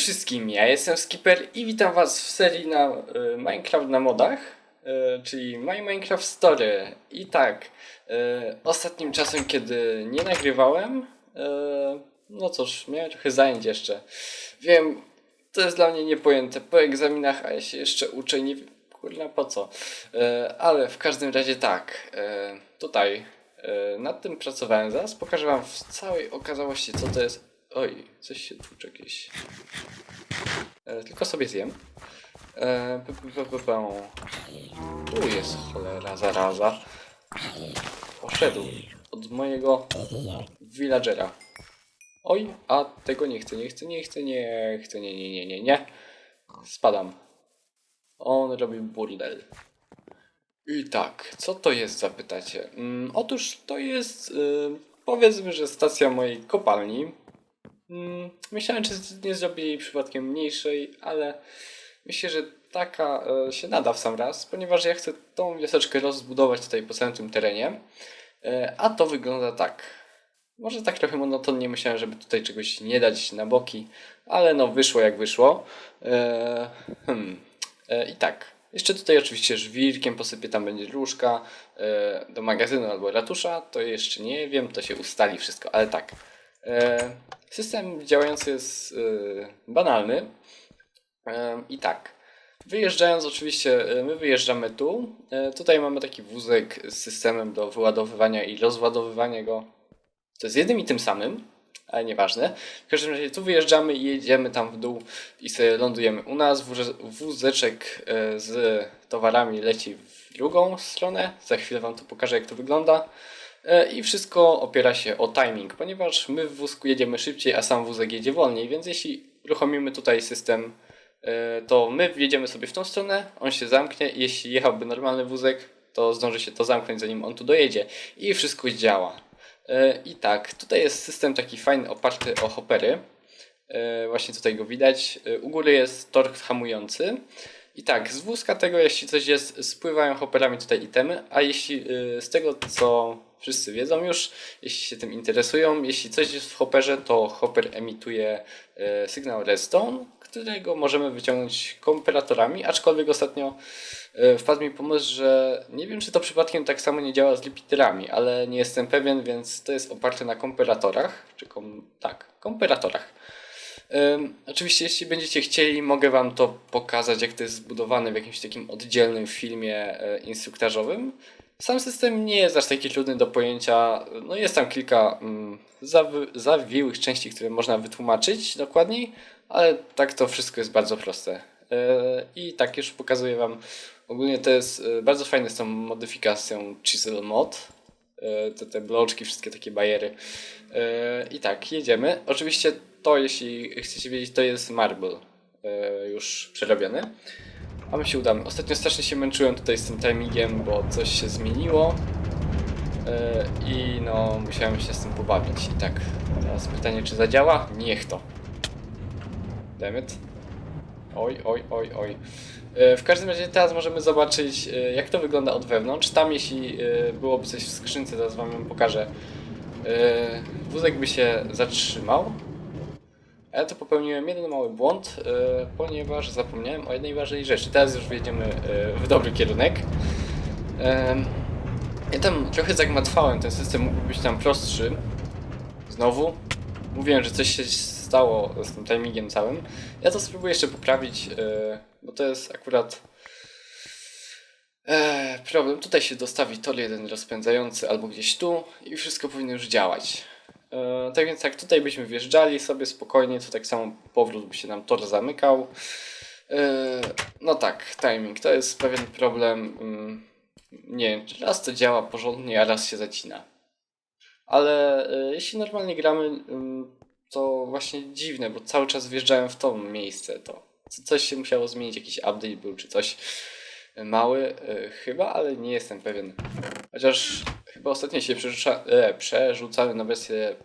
Wszystkim, ja jestem Skipper i witam was w serii na y, Minecraft na modach, y, czyli My Minecraft Story. I tak, y, ostatnim czasem, kiedy nie nagrywałem, y, no cóż, miałem trochę zajęć jeszcze. Wiem, to jest dla mnie niepojęte po egzaminach, a ja się jeszcze uczę nie wiem, kurna po co. Y, ale w każdym razie tak, y, tutaj y, nad tym pracowałem, zaraz pokażę wam w całej okazałości co to jest. Oj, coś się tłucze jakieś. E, tylko sobie zjem. E. Tu jest cholera, zaraza. Poszedł od mojego villagera. Oj, a tego nie chcę, nie chcę, nie chcę, nie chcę, nie, nie, nie, nie, nie. Spadam. On robi burdel. I tak, co to jest zapytacie? Mm, otóż to jest, y, powiedzmy, że stacja mojej kopalni. Mm, Myślałem, czy nie zrobię jej przypadkiem mniejszej, ale myślę, że taka e, się nada w sam raz, ponieważ ja chcę tą wioseczkę rozbudować tutaj po całym tym terenie. E, A to wygląda tak. Może tak trochę monotonnie myślałem, żeby tutaj czegoś nie dać na boki, ale no wyszło jak wyszło. E, hmm. I tak. Jeszcze tutaj oczywiście żwirkiem posypię, tam będzie różka do magazynu albo ratusza, to jeszcze nie wiem, to się ustali wszystko, ale tak. E, System działający jest e, banalny. E, I tak. Wyjeżdżając oczywiście, my wyjeżdżamy tu. Tutaj mamy taki wózek z systemem do wyładowywania i rozładowywania go. To jest jednym i tym samym, ale nieważne. W każdym razie tu wyjeżdżamy i jedziemy tam w dół i sobie lądujemy u nas. Wóze- Wózeczek z towarami leci w drugą stronę. Za chwilę Wam to pokażę, jak to wygląda. E, I wszystko opiera się o timing, ponieważ my w wózku jedziemy szybciej, a sam wózek jedzie wolniej, więc jeśli uruchomimy tutaj system, e, to my wjedziemy sobie w tą stronę, on się zamknie i jeśli jechałby normalny wózek, to zdąży się to zamknąć zanim on tu dojedzie i wszystko działa. E, I tak, tutaj jest system taki fajny, oparty o hoppery. E, Właśnie tutaj go widać. U góry jest tor hamujący. I tak, z wózka tego, jeśli coś jest, spływają hopperami tutaj itemy, a jeśli y, z tego, co wszyscy wiedzą już, jeśli się tym interesują, jeśli coś jest w hopperze, to hopper emituje y, sygnał redstone, którego możemy wyciągnąć komparatorami, aczkolwiek ostatnio y, wpadł mi pomysł, że nie wiem, czy to przypadkiem tak samo nie działa z lipiterami, ale nie jestem pewien, więc to jest oparte na komparatorach, czy kom, tak, komparatorach. Oczywiście, jeśli będziecie chcieli, mogę Wam to pokazać, jak to jest zbudowane w jakimś takim oddzielnym filmie e, instruktażowym. Sam system nie jest aż taki trudny do pojęcia. No jest tam kilka mm, zawi- zawiłych części, które można wytłumaczyć dokładniej, ale tak to wszystko jest bardzo proste. E, I tak już pokazuję Wam. Ogólnie to jest e, bardzo fajne z tą modyfikacją Chisel Mod. Te, te bloczki, wszystkie takie bajery. I tak, jedziemy. Oczywiście to, jeśli chcecie wiedzieć, to jest marble e, już przerobiony. A my się udamy. Ostatnio strasznie się męczyłem tutaj z tym timingiem, bo coś się zmieniło. E, I no, musiałem się z tym pobawić. I tak, teraz pytanie, czy zadziała? Niech to. Dammit. Oj, oj, oj, oj. E, W każdym razie teraz możemy zobaczyć, jak to wygląda od wewnątrz. Tam, jeśli byłoby coś w skrzynce, zaraz wam pokażę. Wózek by się zatrzymał. Ja to popełniłem jeden mały błąd, e, ponieważ zapomniałem o jednej ważnej rzeczy. Teraz już wjedziemy e, w dobry kierunek. Em, Ja tam trochę zagmatwałem, ten system mógłby być tam prostszy. Znowu. Mówiłem, że coś się stało z tym timingiem całym. Ja to spróbuję jeszcze poprawić, e, bo to jest akurat e, problem. Tutaj się dostawi tor jeden rozpędzający albo gdzieś tu i wszystko powinno już działać. E, tak więc jak tutaj byśmy wjeżdżali sobie spokojnie, to tak samo powrót by się nam tor zamykał. E, no tak, timing to jest pewien problem. Mm, Nie wiem, czy raz to działa porządnie, a raz się zacina. Ale e, jeśli normalnie gramy, ym, to właśnie dziwne, bo cały czas wjeżdżałem w to miejsce. To co- coś się musiało zmienić, jakiś update był czy coś mały, chyba, ale nie jestem pewien. Chociaż chyba ostatnio się przerzuca, e, przerzucały na wersję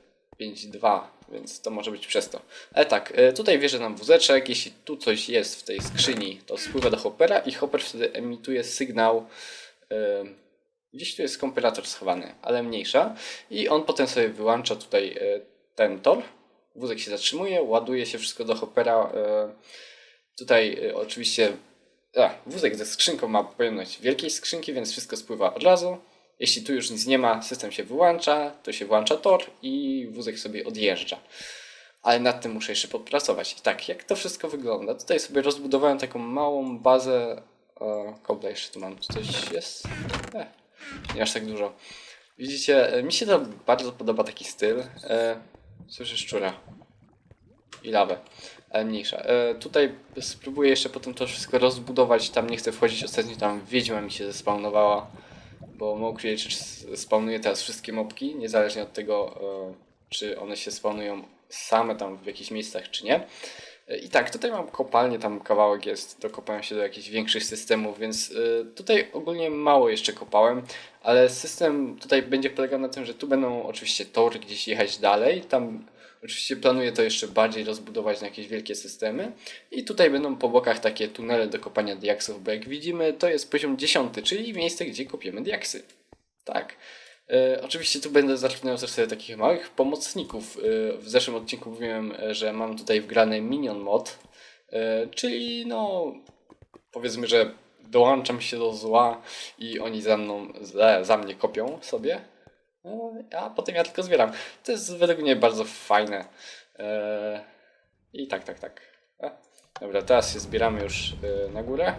5.2, więc to może być przez to. Ale tak, e, tutaj wierzy nam wózeczek, jeśli tu coś jest w tej skrzyni, to spływa do hoppera i hopper wtedy emituje sygnał. e, Gdzieś tu jest komparator schowany, ale mniejsza. I on potem sobie wyłącza tutaj e, ten tor wózek się zatrzymuje, ładuje się wszystko do hopera. E, tutaj e, oczywiście a, wózek ze skrzynką ma pojemność wielkiej skrzynki, więc wszystko spływa od razu. Jeśli tu już nic nie ma, system się wyłącza, to się włącza tor i wózek sobie odjeżdża. Ale nad tym muszę jeszcze popracować. I tak, jak to wszystko wygląda? Tutaj sobie rozbudowałem taką małą bazę. E, kobla jeszcze tu mam. Coś jest? E, nie aż tak dużo. Widzicie, e, mi się to bardzo podoba taki styl. E, słyszę szczura. I lawę. Ale mniejsza. E, tutaj spróbuję jeszcze potem to wszystko rozbudować. Tam nie chcę wchodzić. Ostatnio tam wiedźma mi się zespawnowała. Bo Creature spawnuje teraz wszystkie mopki, niezależnie od tego, e, czy one się spawnują same tam w jakichś miejscach, czy nie. E, I tak, tutaj mam kopalnię, tam kawałek jest, dokopałem się do jakichś większych systemów, więc e, tutaj ogólnie mało jeszcze kopałem, ale system tutaj będzie polegał na tym, że tu będą oczywiście tory gdzieś jechać dalej, tam oczywiście planuję to jeszcze bardziej rozbudować na jakieś wielkie systemy i tutaj będą po bokach takie tunele do kopania diaksów, bo jak widzimy to jest poziom 10, czyli miejsce, gdzie kopiemy diaksy. Tak. E, oczywiście tu będę zatrudniał też sobie takich małych pomocników. E, w zeszłym odcinku mówiłem, że mam tutaj wgrany Minion Mod, e, czyli no powiedzmy, że dołączam się do zła i oni za mną, za, za mnie kopią sobie, a potem ja tylko zbieram. To jest według mnie bardzo fajne. E, I tak, tak, tak. E, dobra, teraz się zbieramy już e, na górę.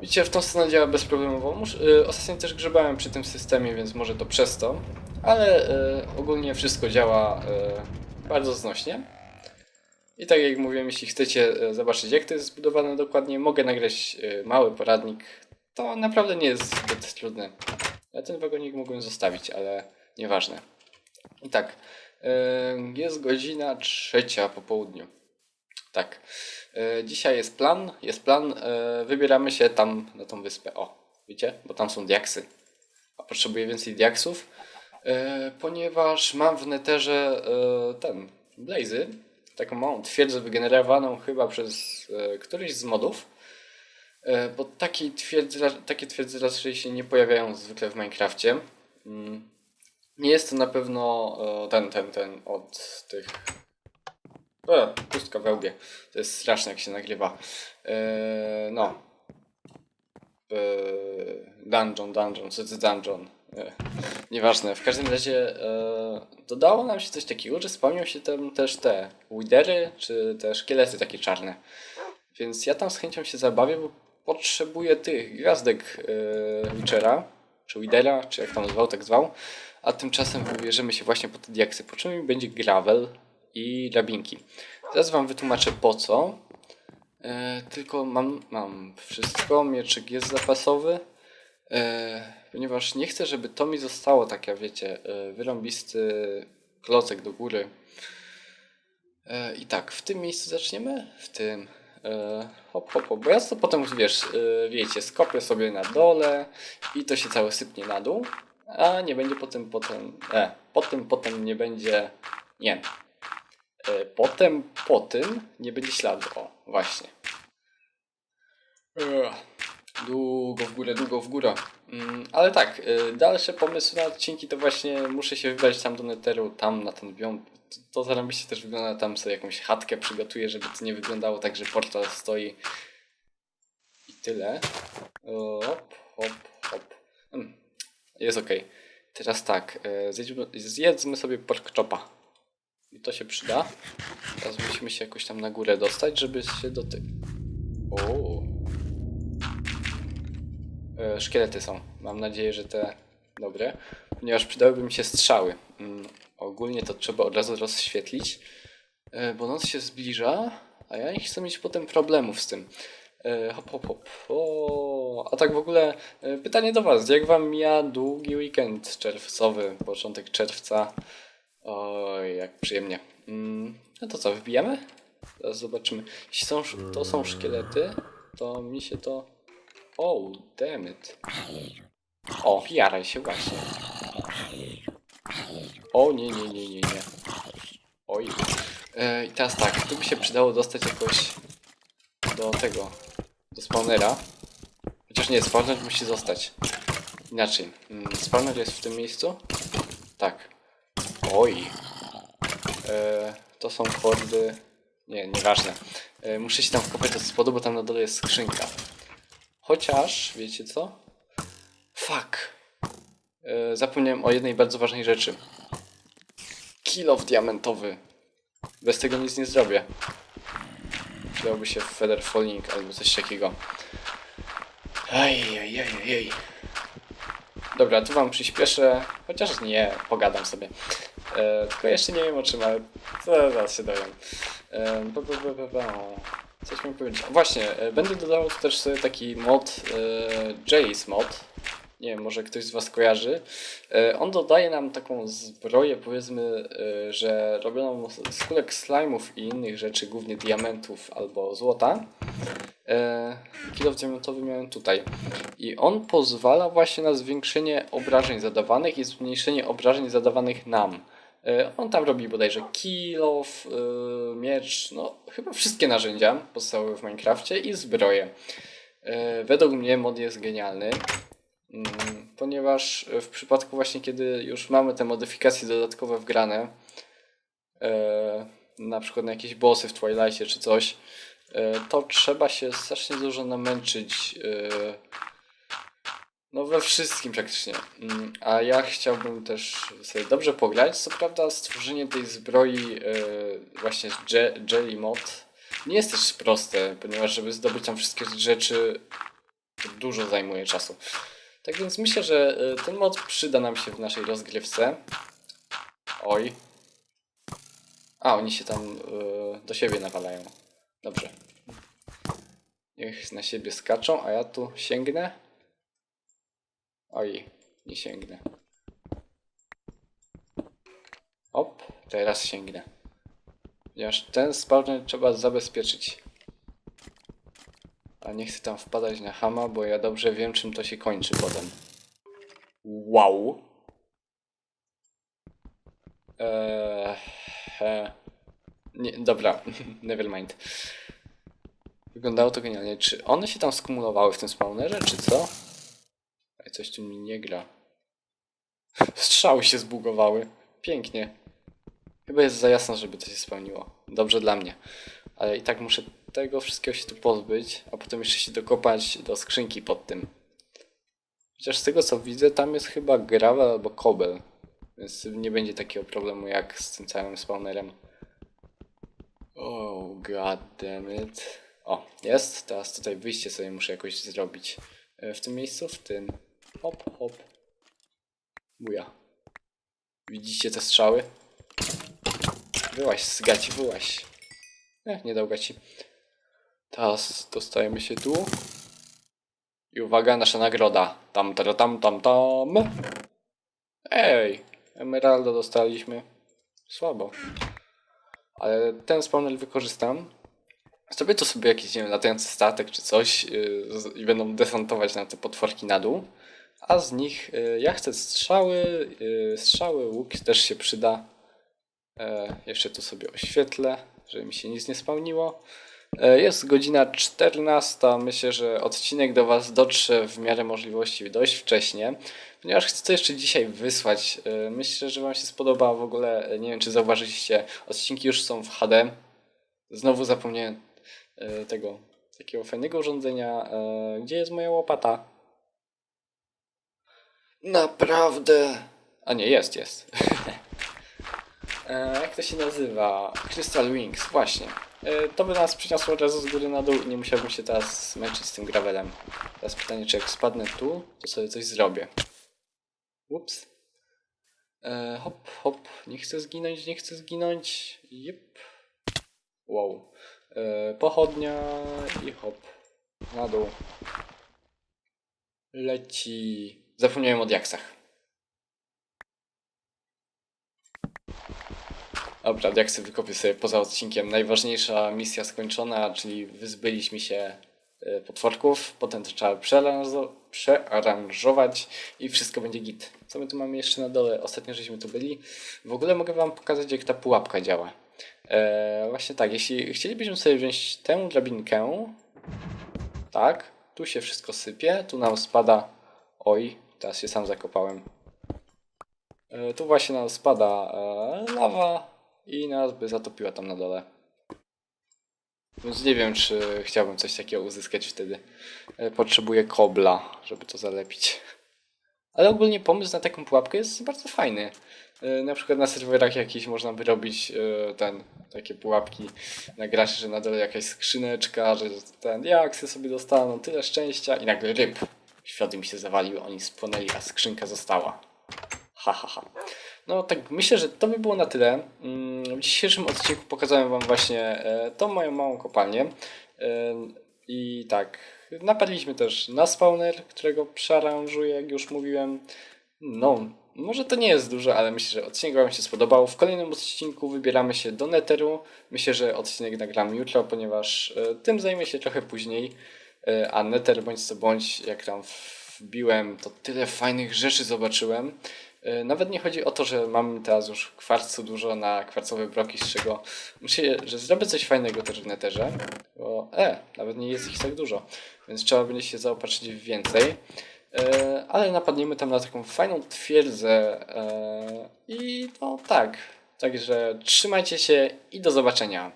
Widzicie, w tą stronę działa bezproblemowo. Ostatnio też grzebałem przy tym systemie, więc może to przez to, ale ogólnie wszystko działa bardzo znośnie. I tak jak mówiłem, jeśli chcecie zobaczyć jak to jest zbudowane dokładnie, mogę nagrać mały poradnik. To naprawdę nie jest zbyt trudne. Ja ten wagonik mogłem zostawić, ale nieważne. I tak, jest godzina trzecia po południu. Tak. E, Dzisiaj jest plan, jest plan, e, wybieramy się tam na tą wyspę. O, widzicie? Bo tam są diaksy. A potrzebuję więcej diaksów, e, ponieważ mam w neterze ten, blazy, taką małą twierdzę wygenerowaną chyba przez któryś z modów. E, Bo takiej twierdzy, takie twierdzy raczej się nie pojawiają zwykle w Minecrafcie. Mm. Nie jest to na pewno e, ten, ten, ten od tych E, pustka we łbie. To jest straszne, jak się nagrywa. E, no. E, dungeon, dungeon, co to dungeon? E, nieważne. W każdym razie e, dodało nam się coś takiego, że spełnią się tam też te widery, czy te szkielety takie czarne. Więc ja tam z chęcią się zabawię, bo potrzebuję tych gwiazdek e, Witchera, czy Widera, czy jak tam zwał, tak zwał. A tymczasem wybierzemy się właśnie po te diaksy, po czym będzie gravel i drabinki. Teraz wam wytłumaczę po co. E, tylko mam, mam wszystko, mieczyk jest zapasowy, e, ponieważ nie chcę, żeby to mi zostało tak, jak wiecie, e, wyrąbisty klocek do góry. I tak, w tym miejscu zaczniemy? W tym. E, hop, hop, hop. Bo ja to potem, wiesz, e, wiecie, skopię sobie na dole i to się całe sypnie na dół, a nie będzie potem, potem, e, potem, potem nie będzie, nie, E, Potem nie będzie śladu. O, właśnie. Ech, Długo w górę, długo w górę. Mm, ale tak, e, dalsze pomysły na odcinki to właśnie muszę się wybrać tam do Netheru, tam na ten biom. To, to zarobiście też wygląda, tam sobie jakąś chatkę przygotuję, żeby to nie wyglądało tak, że portal stoi i tyle. Hop, hop, hop. Mm, Jest ok. Teraz tak, e, zjedźmy, zjedzmy sobie pork chopa. I to się przyda. Teraz musimy się jakoś tam na górę dostać, żeby się do tych... O. E, szkielety są. Mam nadzieję, że te dobre. Ponieważ przydałyby mi się strzały. Mm, ogólnie to trzeba od razu rozświetlić. E, bo noc się zbliża, a ja nie chcę mieć potem problemów z tym. E, hop, hop, hop. O, a tak w ogóle pytanie do Was. Jak Wam mija długi weekend czerwcowy, początek czerwca? Oj, jak przyjemnie. Mm, no to co, wbijamy? Zaraz zobaczymy. Jeśli są, to są szkielety, to mi się to... Oh, damn it. O, jaraj się właśnie. O, nie, nie, nie, nie, nie. Oj. E, I teraz tak, tu by się przydało dostać jakoś do tego, do spawnera. Chociaż nie, spawner musi zostać. Inaczej. Mm, Spawner jest w tym miejscu? Tak. Oj. E, to są hordy. Nie, nieważne. E, muszę się tam wkopać do spodu, bo tam na dole jest skrzynka. Chociaż, wiecie co? Fuck. E, zapomniałem o jednej bardzo ważnej rzeczy. Kilof diamentowy. Bez tego nic nie zrobię. Przydałby się Feather Falling albo coś takiego. Ej. Dobra, tu wam przyspieszę, chociaż nie, pogadam sobie. E, tylko jeszcze nie wiem o czym, ale zaraz się dowiem. E, ba, ba, ba, ba. Mi powiedzieć. Właśnie, e, będę dodał też sobie taki mod, e, Jace mod. Nie wiem, może ktoś z Was kojarzy. E, on dodaje nam taką zbroję, powiedzmy, e, że robioną z kulek slime'ów i innych rzeczy, głównie diamentów albo złota. E, diamentowy miałem tutaj. I on pozwala właśnie na zwiększenie obrażeń zadawanych i zmniejszenie obrażeń zadawanych nam. E, On tam robi bodajże kill off, e, miecz, no chyba wszystkie narzędzia podstawowe w Minecrafcie i zbroje. E, Według mnie mod jest genialny, mm, ponieważ w przypadku właśnie kiedy już mamy te modyfikacje dodatkowe wgrane, na przykład na jakieś bossy w Twilightie czy coś, to trzeba się strasznie dużo namęczyć. No we wszystkim praktycznie. Mm, A ja chciałbym też sobie dobrze pograć. Co prawda stworzenie tej zbroi e, właśnie Je- Jelly Mod nie jest też proste, ponieważ żeby zdobyć tam wszystkie rzeczy to dużo zajmuje czasu. Tak więc myślę, że e, ten mod przyda nam się w naszej rozgrywce. Oj. A, oni się tam e, do siebie nawalają. Dobrze. Niech na siebie skaczą, a ja tu sięgnę. Oj, nie sięgnę. Op, teraz sięgnę. Ponieważ ten spawner trzeba zabezpieczyć. A nie chcę tam wpadać na hama, bo ja dobrze wiem, czym to się kończy potem. Wow. Eee, e, nie, dobra, never mind. Wyglądało to genialnie. Czy one się tam skumulowały w tym spawnerze, czy co? Coś tu mi nie gra. Strzały się zbugowały. Pięknie. Chyba jest za jasno, żeby to się spełniło. Dobrze dla mnie. Ale i tak muszę tego wszystkiego się tu pozbyć, a potem jeszcze się dokopać do skrzynki pod tym. Chociaż z tego co widzę, tam jest chyba gravel albo kobel. Więc nie będzie takiego problemu jak z tym całym spawnerem. Oh, god damn it. O, jest. Teraz tutaj wyjście sobie muszę jakoś zrobić. E, W tym miejscu? W tym. Hop, hop. Buja. Widzicie te strzały? Wyłaś z gaci, wyłaś. Nie, nie dał gaci. Teraz dostajemy się tu. I uwaga, nasza nagroda. Tam, tam, tam, tam, tam. Ej, emeralda dostaliśmy. Słabo. Ale ten spawner wykorzystam. Zrobię to sobie jakiś, nie wiem, latający statek czy coś yy, i będą desantować na te potworki na dół. A z nich yy, ja chcę strzały, yy, strzały, łuk też się przyda. E, jeszcze tu sobie oświetlę, żeby mi się nic nie spełniło. E, Jest godzina 14. Myślę, że odcinek do Was dotrze w miarę możliwości dość wcześnie, ponieważ chcę to jeszcze dzisiaj wysłać. E, Myślę, że Wam się spodoba w ogóle. e, Nie wiem, czy zauważyliście, odcinki już są w HD. Znowu zapomniałem e, tego takiego fajnego urządzenia. E, Gdzie jest moja łopata? Naprawdę. A nie, jest, jest. E, jak to się nazywa? Crystal Wings, właśnie. E, to by nas przyniosło od razu z góry na dół i nie musiałbym się teraz męczyć z tym gravelem. Teraz pytanie, czy jak spadnę tu, to sobie coś zrobię. Ups. E, hop, hop. Nie chcę zginąć, nie chcę zginąć. Jep. Wow. E, pochodnia i hop. Na dół. Leci. Zapomniałem o diaksach. Dobra, sobie wykopię sobie poza odcinkiem. Najważniejsza misja skończona, czyli wyzbyliśmy się e, potworków. Potem to trzeba przearanżo- przearanżować i wszystko będzie git. Co my tu mamy jeszcze na dole? Ostatnio żeśmy tu byli. W ogóle mogę wam pokazać, jak ta pułapka działa. E, właśnie tak, jeśli chcielibyśmy sobie wziąć tę drabinkę, tak, tu się wszystko sypie, tu nam spada. Oj, teraz się sam zakopałem. E, Tu właśnie nam spada e, lawa i nas by zatopiła tam na dole. Więc nie wiem, czy chciałbym coś takiego uzyskać wtedy. E, Potrzebuję kobla, żeby to zalepić. Ale ogólnie pomysł na taką pułapkę jest bardzo fajny. Na przykład na serwerach jakichś można by robić ten, takie pułapki na graczy, że na dole jakaś skrzyneczka, że ten jaksy sobie dostaną, tyle szczęścia i nagle ryb. Świat im się zawalił, oni spłonęli, a skrzynka została. Ha, ha, ha. No tak, myślę, że to by było na tyle. Mm, W dzisiejszym odcinku pokazałem Wam właśnie e, tą moją małą kopalnię. E, I tak, napadliśmy też na spawner, którego przearanżuję, jak już mówiłem. No, może to nie jest dużo, ale myślę, że odcinek Wam się spodobał. W kolejnym odcinku wybieramy się do Netheru. Myślę, że odcinek nagram jutro, ponieważ e, tym zajmę się trochę później. E, A Nether bądź co bądź, jak tam wbiłem, to tyle fajnych rzeczy zobaczyłem. E, Nawet nie chodzi o to, że mam teraz już kwarcu dużo na kwarcowe bloki, z czego myślę, że zrobię coś fajnego też w neterze, bo e, nawet nie jest ich tak dużo, więc trzeba będzie się zaopatrzyć w więcej. E, ale napadniemy tam na taką fajną twierdzę e, i no tak, także trzymajcie się i do zobaczenia.